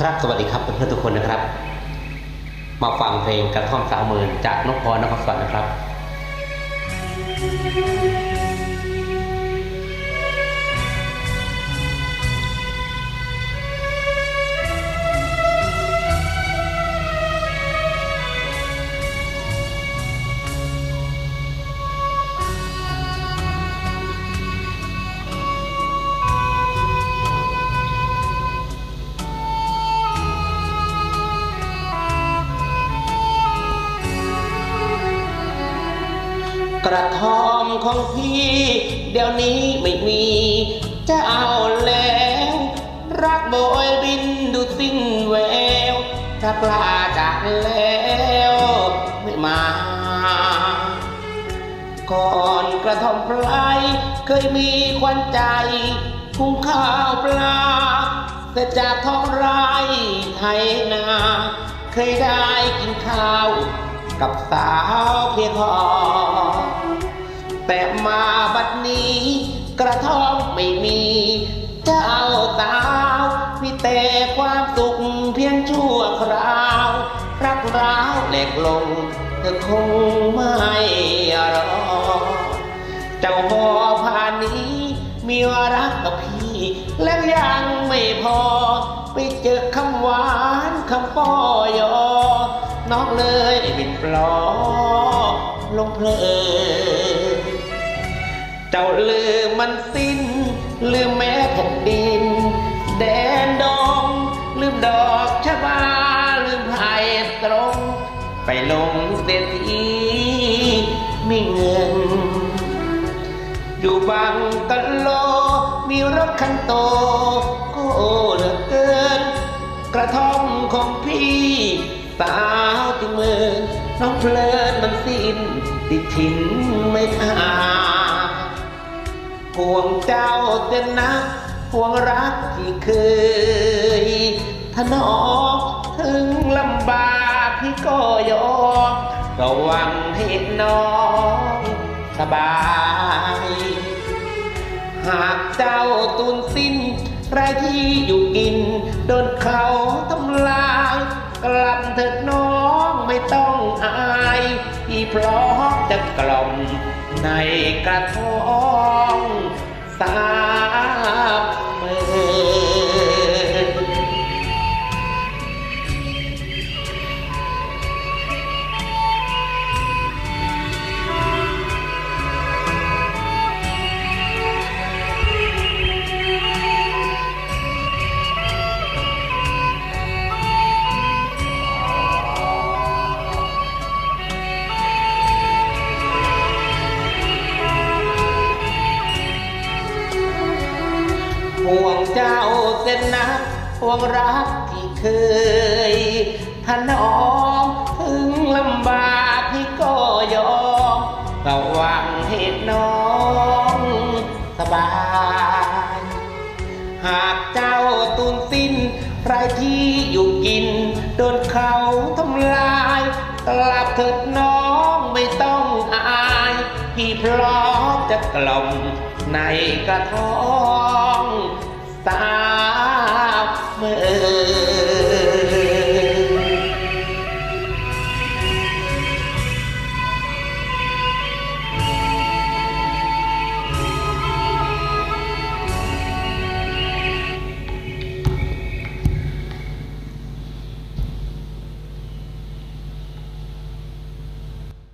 ครับสวัสดีครับเพื่อนๆทุกคนนะครับ มาฟังเพลงกระท่อมสาวหมื่นจากนกพรนครสวรรค์นะครับ กระท่อมของพี่ เดี๋ยวนี้ไม่มี จะเอาแล้ว รักโบยบินดูสิ้นแวว ถ้ากลาจากแล้วไม่มา ก่อนกระท่อมไพลเคยมีควันใจคุ้งข้าวปลาแต่จากท้องไร่ไทยนา เคยได้กินข้าว กับสาวเพียงพอ แต่มาบัดนี้ กระท่อมไม่มี เจ้าสาวมีแต่ความสุขเพียงชั่วคราว รักร้าวแหลกลงเธอคงไม่รอเจ้าพอพานนี้ มีวรักกับพี่ แล้วยังไม่พอ ไปเจอคำหวานคำป้อยอ น้องเลยบินปลอลงเพลิน เจ้าลืมมันสิ้น ลืมแม้แผ่นดิน แดนดงลืมดอกชะบา ลืมไผ่ตรง ไปลงเศรษฐีมีเงิน อยู่บางกะโล มีรถคันโตก็เหลือเกิน กระท่อมของพี่สาวที่เมืองน้องเพลินมันสิ้นติดถิ่นไม่ขา ห่วงเจ้าเต็นนักห่วงรักที่เคยถนอมถึงลำบากพี่ก็ยอมก็หวังให้น้องสบาย หากเจ้าตุนสิ้นไรที่อยู่กิน โดนเขาทำลาย กลับเถิดน้อง พร้อมจะกล่อมในกระท้องสา ห่วงเจ้าเส้นนักห่วงรักที่เคยถนอมถึงลำบากพี่ก็ยอมก็หวังให้น้องสบาย หากเจ้าตูนสิ้นไรที่อยู่กิน โดนเขาทำลายกลับเถิดน้องไม่ต้องอาย พี่พร้อมจะกล่อมในกระท้อ